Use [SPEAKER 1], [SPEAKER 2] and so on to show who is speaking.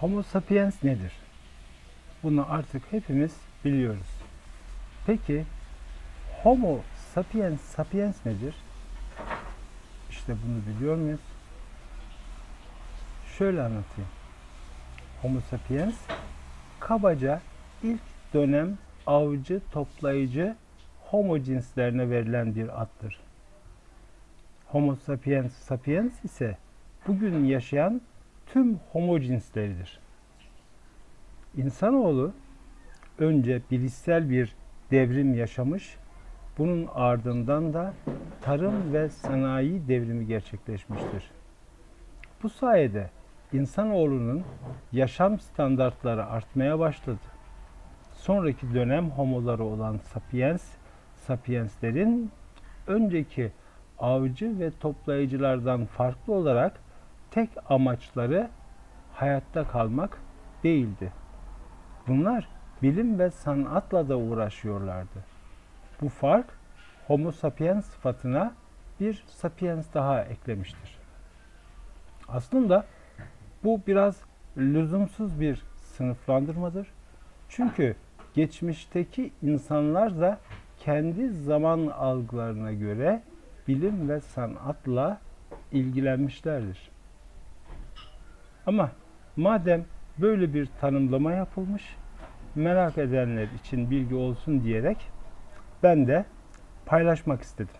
[SPEAKER 1] Homo sapiens nedir? Bunu artık hepimiz biliyoruz. Peki Homo sapiens sapiens nedir? İşte bunu biliyor muyuz? Şöyle anlatayım. Homo sapiens kabaca ilk dönem avcı toplayıcı homo cinslerine verilen bir addır. Homo sapiens sapiens ise bugün yaşayan tüm homo cinsleridir. İnsanoğlu önce bilişsel bir devrim yaşamış, bunun ardından da tarım ve sanayi devrimi gerçekleşmiştir. Bu sayede insanoğlunun yaşam standartları artmaya başladı. Sonraki dönem homoları olan sapiens, sapienslerin önceki avcı ve toplayıcılardan farklı olarak tek amaçları hayatta kalmak değildi. Bunlar bilim ve sanatla da uğraşıyorlardı. Bu fark Homo sapiens sıfatına bir sapiens daha eklemiştir. Aslında bu biraz lüzumsuz bir sınıflandırmadır. Çünkü geçmişteki insanlar da kendi zaman algılarına göre bilim ve sanatla ilgilenmişlerdir. Ama madem böyle bir tanımlama yapılmış, merak edenler için bilgi olsun diyerek ben de paylaşmak istedim.